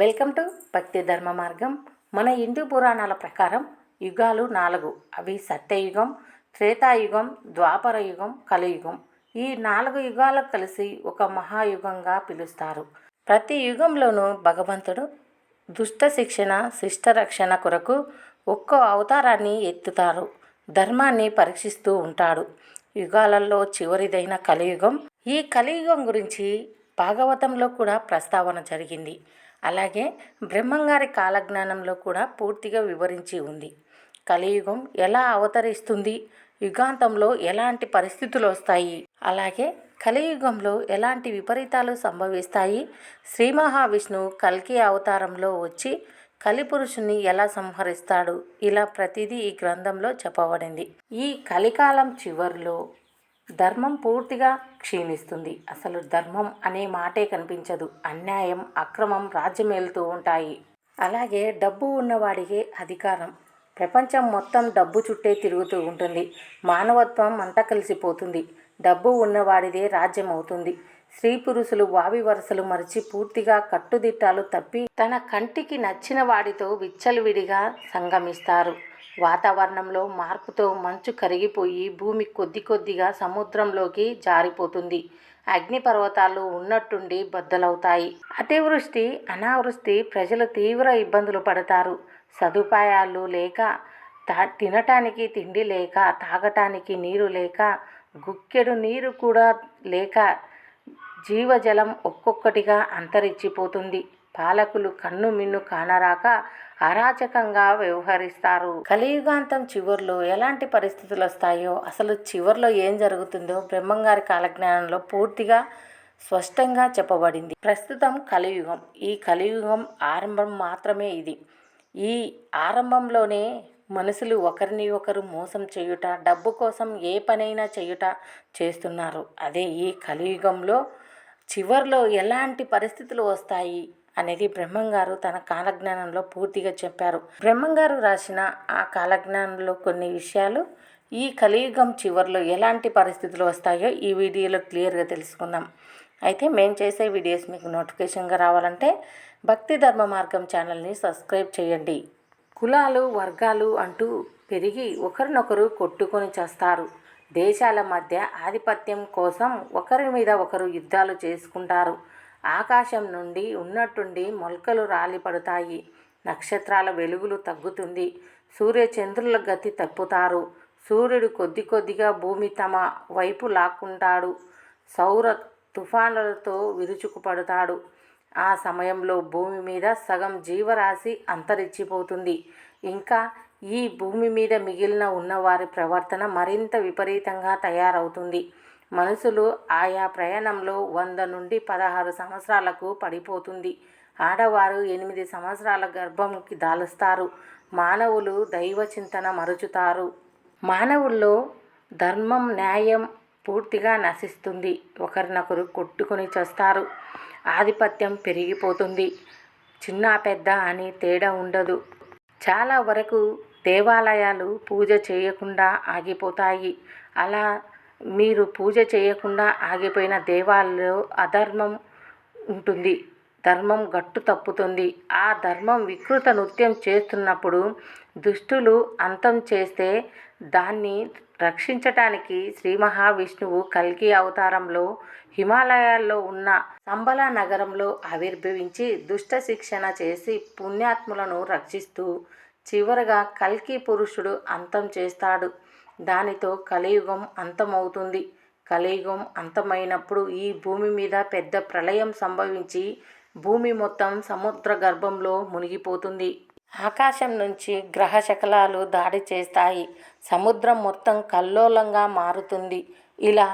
Welcome to భక్తి ధర్మ మార్గం. మన హిందూ పురాణాల ప్రకారం యుగాలు నాలుగు. అవి సత్యయుగం త్రేతాయుగం ద్వాపర యుగం కలియుగం. ఈ నాలుగు యుగాలకు కలిసి ఒక మహాయుగంగా పిలుస్తారు. ప్రతి యుగంలోనూ భగవంతుడు దుష్ట శిక్షణ శిష్ట రక్షణ కొరకు ఒక్కో అవతారాన్ని ఎత్తుతారు. ధర్మాన్ని పరీక్షిస్తూ ఉంటాడు. యుగాలలో చివరిదైన కలియుగం. ఈ కలియుగం గురించి భాగవతంలో కూడా ప్రస్తావన జరిగింది. అలాగే బ్రహ్మంగారి కాలజ్ఞానంలో కూడా పూర్తిగా వివరించి ఉంది. కలియుగం ఎలా అవతరిస్తుంది? యుగాంతంలో ఎలాంటి పరిస్థితులు వస్తాయి? అలాగే కలియుగంలో ఎలాంటి విపరీతాలు సంభవిస్తాయి? శ్రీ మహావిష్ణువు కల్కి అవతారంలో వచ్చి కలిపురుషుని ఎలా సంహరిస్తాడు? ఇలా ప్రతిదీ ఈ గ్రంథంలో చెప్పబడింది. ఈ కలికాలం చివరిలో ధర్మం పూర్తిగా క్షీణిస్తుంది. అసలు ధర్మం అనే మాటే కనిపించదు. అన్యాయం అక్రమం రాజ్యమేలుతూ ఉంటాయి. అలాగే డబ్బు ఉన్నవాడికే అధికారం. ప్రపంచం మొత్తం డబ్బు చుట్టే తిరుగుతూ ఉంటుంది. మానవత్వం అంతా కలిసిపోతుంది. డబ్బు ఉన్నవాడిదే రాజ్యం అవుతుంది. స్త్రీ పురుషులు వావి వరసలు మరిచి పూర్తిగా కట్టుదిట్టాలు తప్పి తన కంటికి నచ్చిన వాడితో విచ్చలవిడిగా సంగమిస్తారు. వాతావరణంలో మార్పుతో మంచు కరిగిపోయి భూమి కొద్ది కొద్దిగా సముద్రంలోకి జారిపోతుంది. అగ్నిపర్వతాలు ఉన్నట్టుండి బద్దలవుతాయి. అతివృష్టి అనావృష్టి ప్రజలు తీవ్ర ఇబ్బందులు పడతారు. సదుపాయాలు లేక తా తినటానికి తిండి లేక తాగటానికి నీరు లేక గుక్కెడు నీరు కూడా లేక జీవజలం ఒక్కొక్కటిగా అంతరించిపోతుంది. పాలకులు కన్ను మిన్ను కానరాక అరాచకంగా వ్యవహరిస్తారు. కలియుగాంతం చివర్లో ఎలాంటి పరిస్థితులు వస్తాయో అసలు చివర్లో ఏం జరుగుతుందో బ్రహ్మంగారి కాలజ్ఞానంలో పూర్తిగా స్పష్టంగా చెప్పబడింది. ప్రస్తుతం కలియుగం. ఈ కలియుగం ఆరంభం మాత్రమే ఇది. ఈ ఆరంభంలోనే మనుషులు ఒకరిని ఒకరు మోసం చేయుట డబ్బు కోసం ఏ పనైనా చేయుట చేస్తున్నారు. అదే ఈ కలియుగంలో చివర్లో ఎలాంటి పరిస్థితులు వస్తాయి? అనేది బ్రహ్మంగారు తన కాలజ్ఞానంలో పూర్తిగా చెప్పారు. బ్రహ్మంగారు రాసిన ఆ కాలజ్ఞానంలో కొన్ని విషయాలు ఈ కలియుగం చివరిలో ఎలాంటి పరిస్థితులు వస్తాయో ఈ వీడియోలో క్లియర్గా తెలుసుకుందాం. అయితే మేము చేసే వీడియోస్ మీకు నోటిఫికేషన్గా రావాలంటే భక్తి ధర్మ మార్గం ఛానల్ని సబ్స్క్రైబ్ చేయండి. కులాలు వర్గాలు అంటూ పెరిగి ఒకరినొకరు కొట్టుకొని చేస్తారు. దేశాల మధ్య ఆధిపత్యం కోసం ఒకరి మీద ఒకరు యుద్ధాలు చేసుకుంటారు. ఆకాశం నుండి ఉన్నట్టుండి మొలకలు రాలిపడతాయి. నక్షత్రాల వెలుగులు తగ్గుతుంది. సూర్యచంద్రుల గతి తప్పుతారు. సూర్యుడు కొద్ది కొద్దిగా భూమి తమ వైపు లాక్కుంటాడు. సౌర తుఫానులతో విరుచుకుపడతాడు. ఆ సమయంలో భూమి మీద సగం జీవరాశి అంతరించిపోతుంది. ఇంకా ఈ భూమి మీద మిగిలిన ఉన్నవారి ప్రవర్తన మరింత విపరీతంగా తయారవుతుంది. మనుషులు ఆయా ప్రయాణంలో వంద నుండి పదహారు సంవత్సరాలకు పడిపోతుంది. ఆడవారు ఎనిమిది సంవత్సరాల గర్భంకి దాలుస్తారు. మానవులు దైవ చింతన మరుచుతారు. మానవుల్లో ధర్మం న్యాయం పూర్తిగా నశిస్తుంది. ఒకరినొకరు కొట్టుకొని చేస్తారు. ఆధిపత్యం పెరిగిపోతుంది. చిన్న పెద్ద అని తేడా ఉండదు. చాలా వరకు దేవాలయాలు పూజ చేయకుండా ఆగిపోతాయి. అలా మీరు పూజ చేయకుండా ఆగిపోయిన దేవాలయంలో అధర్మం ఉంటుంది. ధర్మం గట్టు తప్పుతుంది. ఆ ధర్మం వికృత నృత్యం చేస్తున్నప్పుడు దుష్టులు అంతం చేస్తే దాన్ని రక్షించటానికి శ్రీ మహావిష్ణువు కల్కి అవతారంలో హిమాలయాల్లో ఉన్న సంబల నగరంలో ఆవిర్భవించి దుష్ట శిక్షణ చేసి పుణ్యాత్ములను రక్షిస్తూ చివరగా కల్కి పురుషుడు అంతం చేస్తాడు. దానితో కలియుగం అంతమవుతుంది. కలియుగం అంతమైనప్పుడు ఈ భూమి మీద పెద్ద ప్రళయం సంభవించి భూమి మొత్తం సముద్ర గర్భంలో మునిగిపోతుంది. ఆకాశం నుంచి గ్రహ శకలాలు దాడి చేస్తాయి. సముద్రం మొత్తం కల్లోలంగా మారుతుంది. ఇలా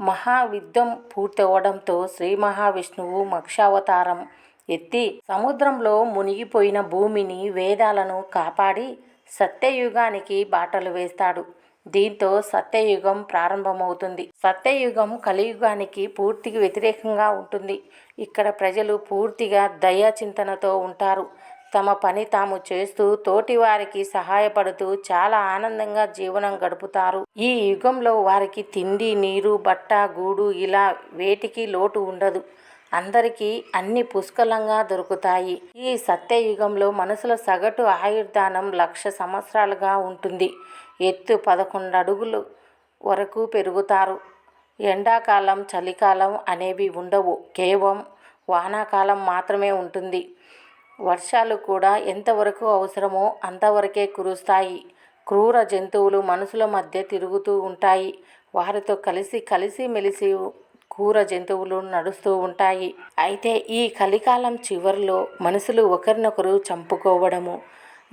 మహావిద్యం పూర్తవడంతో శ్రీ మహావిష్ణువు మక్షావతారం ఎత్తి సముద్రంలో మునిగిపోయిన భూమిని వేదాలను కాపాడి సత్యయుగానికి బాటలు వేస్తాడు. దీంతో సత్యయుగం ప్రారంభమవుతుంది. సత్యయుగం కలియుగానికి పూర్తికి వ్యతిరేకంగా ఉంటుంది. ఇక్కడ ప్రజలు పూర్తిగా దయాచింతనతో ఉంటారు. తమ పని తాము చేస్తూ తోటివారికి సహాయపడుతూ చాలా ఆనందంగా జీవనం గడుపుతారు. ఈ యుగంలో వారికి తిండి నీరు బట్ట గూడు ఇలా వేటికి లోటు ఉండదు. అందరికీ అన్ని పుష్కలంగా దొరుకుతాయి. ఈ సత్యయుగంలో మనుషుల సగటు ఆయుర్దానం లక్ష సంవత్సరాలుగా ఉంటుంది. ఎత్తు పదకొండు అడుగులు వరకు పెరుగుతారు. ఎండాకాలం చలికాలం అనేవి ఉండవు. కేవలం వానాకాలం మాత్రమే ఉంటుంది. వర్షాలు కూడా ఎంతవరకు అవసరమో అంతవరకే కురుస్తాయి. క్రూర జంతువులు మనుషుల మధ్య తిరుగుతూ ఉంటాయి. వారితో కలిసి కలిసి మెలిసి క్రూర జంతువులు నడుస్తూ ఉంటాయి. అయితే ఈ కలికాలం చివరిలో మనుషులు ఒకరినొకరు చంపుకోవడము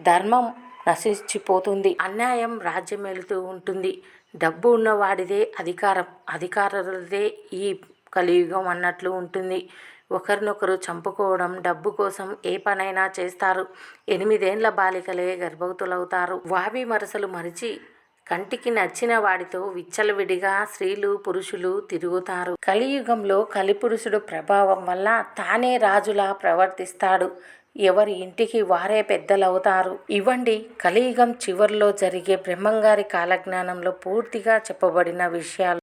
ధర్మం నశించిపోతుంది. అన్యాయం రాజ్యమేలుతూ ఉంటుంది. డబ్బు ఉన్నవాడిదే అధికారం అధికారులదే ఈ కలియుగం అన్నట్లు ఉంటుంది. ఒకరినొకరు చంపుకోవడం డబ్బు కోసం ఏ పనైనా చేస్తారు. ఎనిమిదేండ్ల బాలికలే గర్భవతులవుతారు. వావి మరసలు మరిచి కంటికి నచ్చిన వాడితో విచ్చలవిడిగా స్త్రీలు పురుషులు తిరుగుతారు. కలియుగంలో కలిపురుషుడు ప్రభావం వల్ల తానే రాజులా ప్రవర్తిస్తాడు. ఎవరి ఇంటికి వారే పెద్దలవుతారు. ఇవ్వండి కలియుగం చివరిలో జరిగే బ్రహ్మంగారి కాలజ్ఞానంలో పూర్తిగా చెప్పబడిన విషయాలు.